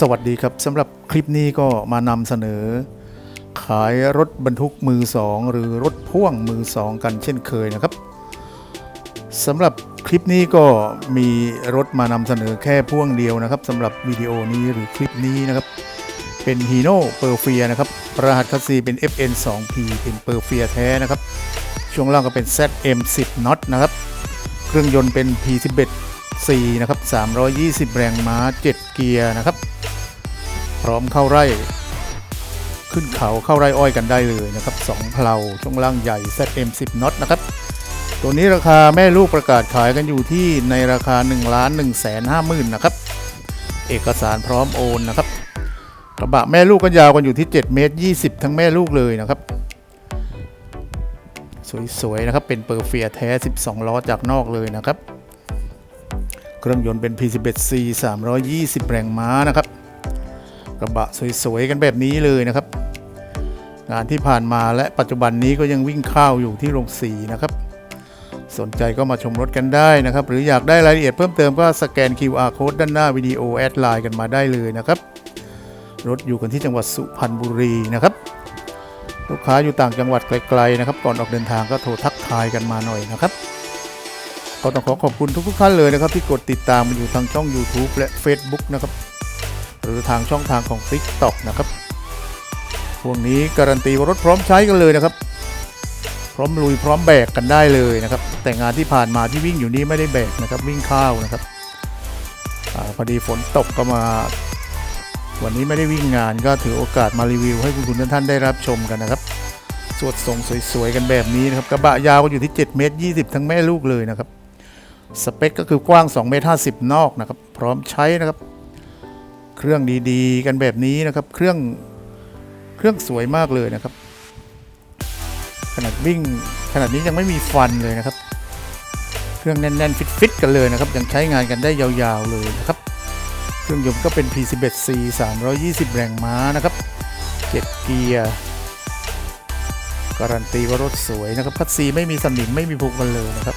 สวัสดีครับสำหรับคลิปนี้ก็มานำเสนอ ขายรถบรรทุกมือสองหรือรถพ่วงมือสองกันเช่นเคยนะครับสำหรับคลิปนี้ก็มีรถมานำเสนอแค่พ่วงเดียวนะครับสำหรับวิดีโอนี้หรือคลิปนี้นะครับ เป็น Hino p e r f i a นะครับรหัสคัสซีเป็น FN2P เป็น p e r f i a แท้นะครับ ช่วงล่างก็เป็น ZM10 น็อตนะครับ เครื่องยนต์เป็น P11 C นะครับ320 แรงม้า 7 เกียร์นะครับ พร้อมเข้าไร่ ขึ้นเขาเข้าไร่อ้อยกันได้เลยนะครับ2เพลาช่วงล่างใหญ่ ZM10 น็อตนะครับ ตัวนี้ราคาแม่ลูกประกาศขายกันอยู่ที่ในราคา1ล้าน1แสน5หมื่นนะครับ เอกสารพร้อมโอนนะครับกระบะแม่ลูกก็ยาวกันอยู่ที่7เมตร20 ทั้งแม่ลูกเลยนะครับ สวยๆนะครับเป็นเปอร์เฟียแท้ 12 ล้อจากนอกเลยนะครับ เครื่องยนต์เป็น P11C 320 แรงม้านะครับ กระบะสวยๆกันแบบนี้เลยนะครับ งานที่ผ่านมาและปัจจุบันนี้ก็ยังวิ่งข้าวอยู่ที่โรงสีนะครับ สนใจก็มาชมรถกันได้นะครับ หรืออยากได้รายละเอียดเพิ่มเติมก็สแกน QR code ด้านหน้าวิดีโอแอดไลน์กันมาได้เลยนะครับ รถอยู่กันที่จังหวัดสุพรรณบุรีนะครับลูกค้าอยู่ต่างจังหวัดไกลๆนะครับ ก่อนออกเดินทางก็โทรทักทายกันมาหน่อยนะครับก็ต้องขอขอบคุณทุกๆท่านเลยนะครับ ที่กดติดตามมาอยู่ทางช่อง YouTube และ Facebook นะครับ หรือทางช่องทางของ TikTok นะครับ พวกนี้การันตีว่ารถพร้อมใช้กันเลยนะครับ พร้อมลุยพร้อมแบกกันได้เลยนะครับ แต่งานที่ผ่านมาที่วิ่งอยู่นี้ไม่ได้แบกนะครับ วิ่งข้าวนะครับอพอดีฝนตกก็มา วันนี้ไม่ได้วิ่งงานก็ถือโอกาสมารีวิว ให้คุณคุณท่านๆได้รับชมกันนะครับ สวดทรงสวยๆกันแบบนี้นะครับกระบะยาวก็อยู่ที่7เมตร20 ทั้งแม่ลูกเลยนะครับสเปคก็คือกว้าง2เมตร50 นอกนะครับ พร้อมใช้นะครับ เครื่องดีๆ กันแบบนี้นะครับ เครื่องเครื่องสวยมากเลยนะครับ ขนาดวิ่งขนาดนี้ยังไม่มีฟันเลยนะครับ เครื่องแน่น ๆ ฟิตๆกันเลยนะครับ ยังใช้งานกันได้ยาวๆเลยนะครับ เครื่องยนต์ก็เป็น P11C 320 แรงม้านะครับ7เกียร์การันตีว่ารถสวยนะครับคัดซีไม่มีสนิมไม่มีผุกันเลยนะครับ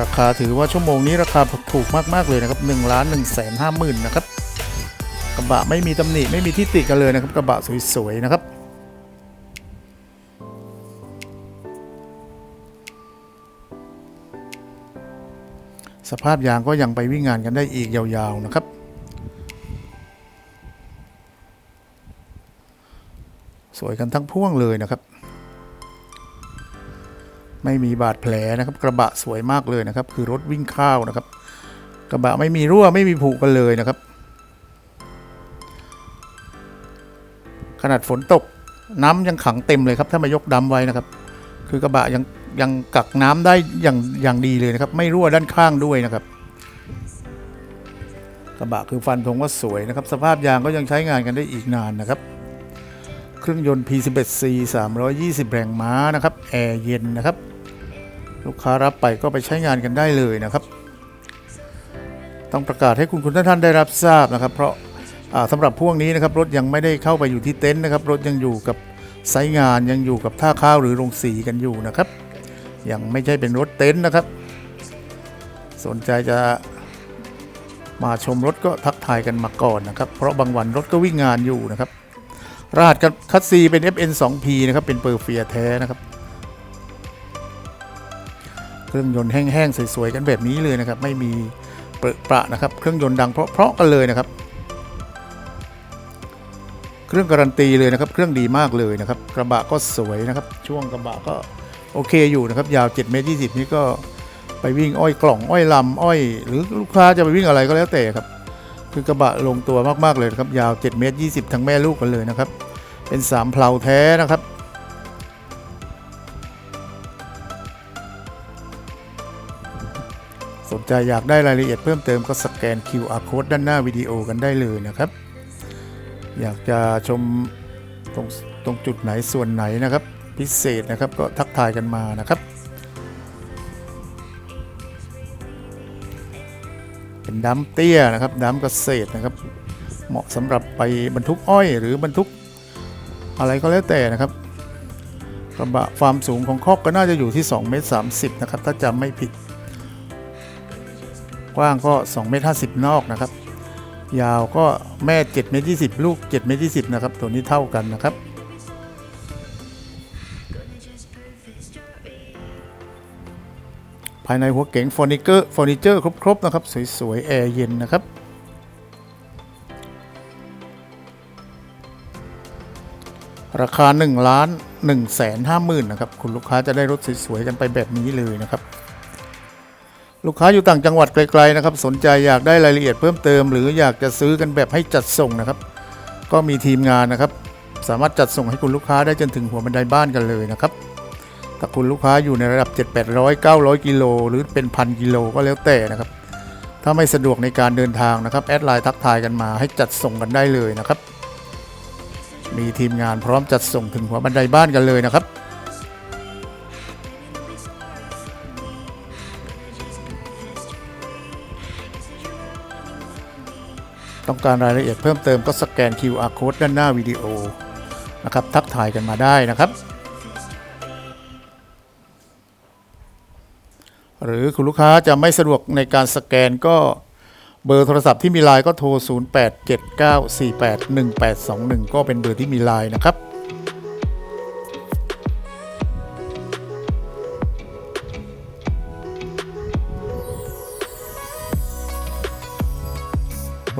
ราคาถือว่าชั่วโมงนี้ราคาถูกมากๆเลยนะครับ1ล้าน1แสน5หมื่นนะครับ ระบะไม่มีตำหนิไม่มีที่ติกันเลยนะครับกระบะสวยๆนะครับสภาพยางก็ยังไปวิ่งงานกันได้อีกยาวๆนะครับ สวยกันทั้งพ่วงเลยนะครับ ไม่มีบาดแผลนะครับ กระบะสวยมากเลยนะครับ คือรถวิ่งข้าวนะครับ กระบะไม่มีรั่วไม่มีผุกันเลยนะครับ ขนาดฝนตกน้ำยังขังเต็มเลยครับ ถ้ามายกดำไว้นะครับ คือกระบะยังยังกักน้ำได้อย่างอย่างดีเลยนะครับ ไม่รั่วด้านข้างด้วยนะครับ กระบะคือฟันธงว่าสวยนะครับ สภาพยางก็ยังใช้งานกันได้อีกนานนะครับ เครื่องยนต์ P11C 320 แรงม้านะครับ แอร์เย็นนะครับ ลูกค้ารับไปก็ไปใช้งานกันได้เลยนะครับ ต้องประกาศให้คุณคุณท่านๆได้รับทราบนะครับ เพราะ สำหรับพวกนี้นะครับรถยังไม่ได้เข้าไปอยู่ที่เต็นท์นะครับ รถยังอยู่กับไซงานยังอยู่กับท่าข้าวหรือโรงสีกันอยู่นะครับ ยังไม่ใช่เป็นรถเต็นท์นะครับ สนใจจะมาชมรถก็ทักทายกันมาก่อนนะครับ เพราะบางวันรถก็วิ่งงานอยู่นะครับรหัสคัสซีเป็น FN2P นะครับ เป็นเปอร์เฟียแท้นะครับ เครื่องยนต์แห้งๆ สวยๆ กันแบบนี้เลยนะครับ ไม่มีเปรอะประนะครับ เครื่องยนต์ดังเพราะๆกันเลยนะครับ เครื่องการันตีเลยนะครับ เครื่องดีมากเลยนะครับ กระบะก็สวยนะครับ ช่วงกระบะก็โอเคอยู่นะครับ ยาว7เมตร20 นี่ก็ไปวิ่งอ้อยกล่องอ้อยลำอ้อย หรือลูกค้าจะไปวิ่งอะไรก็แล้วแต่ครับ คือกระบะลงตัวมากๆเลยครับ ยาว7เมตร20 ทั้งแม่ลูกกันเลยนะครับ เป็นสามเพลาแท้นะครับสนใจอยากได้รายละเอียดเพิ่มเติมก็สแกน QR code ด้านหน้าวิดีโอกันได้เลยนะครับ อยากจะชมตรงตรงจุดไหนส่วนไหนนะครับ พิเศษนะครับก็ทักทายกันมานะครับ เป็นดัมเตี้ยนะครับดัมเกษตรนะครับ เหมาะสำหรับไปบรรทุกอ้อย หรือบรรทุกอะไรก็แล้วแต่นะครับกระบะความสูงของคอกก็น่าจะอยู่ที่2เมตร30นะครับถ้าจำไม่ผิด กว้างก็2เมตร50 นอกนะครับ ยาวก็แม่7เมตร20 ลูก7เมตร20 นะครับ ตัวนี้เท่ากันนะครับ ภายในหัวเก๋งเฟอร์นิเจอร์เฟอร์นิเจอร์ครบๆนะครับ สวยๆ แอร์เย็นนะครับ ราคา 1 ล้าน1แสนห้าหมื่นนะครับ คุณลูกค้าจะได้รถสวยๆ กันไปแบบนี้เลยนะครับ ลูกค้าอยู่ต่างจังหวัดไกลๆนะครับ สนใจอยากได้รายละเอียดเพิ่มเติม หรืออยากจะซื้อกันแบบให้จัดส่งนะครับ ก็มีทีมงานนะครับ สามารถจัดส่งให้คุณลูกค้าได้จนถึงหัวบันไดบ้านกันเลยนะครับถ้าคุณลูกค้าอยู่ในระดับ 7 8 0 0 900 กิโลหรือเป็นพันกิโลก็แล้วแต่นะครับ ถ้าไม่สะดวกในการเดินทางนะครับแอดไลน์ทักทายกันมาให้จัดส่งกันได้เลยนะครับ มีทีมงานพร้อมจัดส่งถึงหัวบันไดบ้านกันเลยนะครับ ต้องการรายละเอียดเพิ่มเติมก็สแกน QR code ด้านหน้าวิดีโอนะครับทักทายกันมาได้นะครับ หรือคุณลูกค้าจะไม่สะดวกในการสแกนก็เบอร์โทรศัพท์ที่มีไลน์ก็โทร 0879481821 ก็เป็นเบอร์ที่มีไลน์นะครับ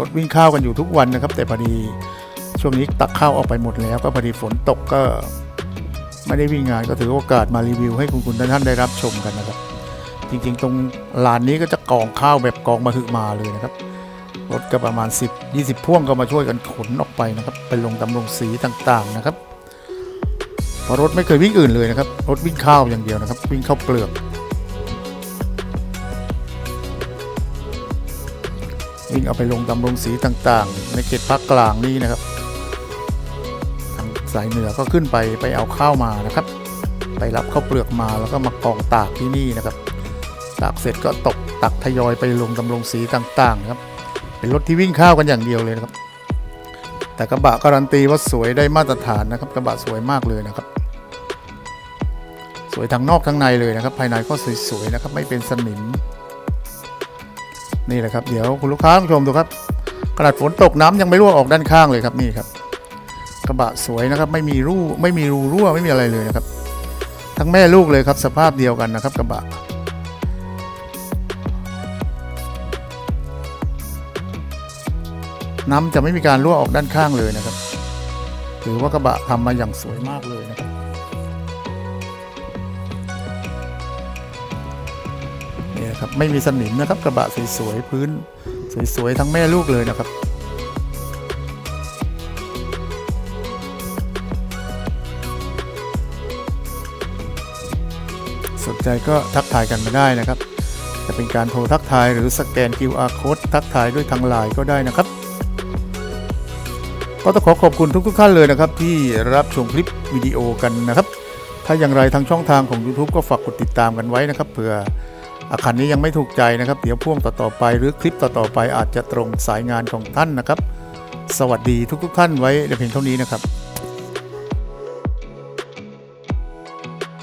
รถวิ่งข้าวกันอยู่ทุกวันนะครับ แต่พอดีช่วงนี้ตักข้าวออกไปหมดแล้ว ก็พอดีฝนตกก็ไม่ได้วิ่งงานก็ถือโอกาสมารีวิวให้คุณคุณท่านได้รับชมกันนะครับ จริงๆ ตรงลานนี้ก็จะกองข้าวแบบกองมาหึมาเลยนะครับรถก็ประมาณ 10 20 พ่วงก็มาช่วยกันขนออกไปนะครับ ไปลงตำลงสีต่างๆนะครับเพราะรถไม่เคยวิ่งอื่นเลยนะครับ รถวิ่งข้าวอย่างเดียวนะครับ วิ่งข้าวเปลือก วิ่งเอาไปลงตำลงสีต่างๆ ในเขตภาคกลางนี่นะครับทางสายเหนือก็ขึ้นไปไปเอาข้าวมานะครับ ไปรับข้าวเปลือกมาแล้วก็มากองตากที่นี่นะครับ ตากเสร็จก็ตกตักทยอยไปลงตำลงสีต่างๆครับ เป็นรถที่วิ่งข้าวกันอย่างเดียวเลยนะครับ แต่กระบะการันตีว่าสวยได้มาตรฐานนะครับ กระบะสวยมากเลยนะครับ สวยทั้งนอกทั้งในเลยนะครับ ภายในก็สวยๆนะครับ ไม่เป็นสนิม นี่แหละครับเดี๋ยวคุณลูกค้าผู้ชมดูครับขนาดฝนตกน้ำยังไม่รั่วออกด้านข้างเลยครับนี่ครับ กระบะสวยนะครับไม่มีรูไม่มีรูรั่วไม่มีอะไรเลยนะครับ ทั้งแม่ลูกเลยครับสภาพเดียวกันนะครับ กระบะน้ำจะไม่มีการรั่วออกด้านข้างเลยนะครับ ถือว่ากระบะทำมาอย่างสวยมากเลยนะครับ นะครับ ไม่มีสนิมนะครับ กระบะสวยๆพื้น สวยๆทั้งแม่ลูกเลยนะครับสนใจก็ทักทายกันมาได้นะครับ จะเป็นการโทรทักทายหรือสแกน QR code ทักทายด้วยทางไลน์ก็ได้นะครับ ก็ต้องขอขอบคุณทุกๆท่านเลยนะครับ ที่รับชมคลิปวิดีโอกันนะครับ ถ้าอย่างไรทางช่องทางของ YouTube ก็ฝากกดติดตามกันไว้นะครับเผื่อ อาคารนี้ยังไม่ถูกใจนะครับ เดี๋ยวพ่วงต่อๆไป หรือคลิปต่อๆไปอาจจะตรงสายงานของท่านนะครับ สวัสดีทุกๆท่านไว้ในเพียงเท่านี้นะครับ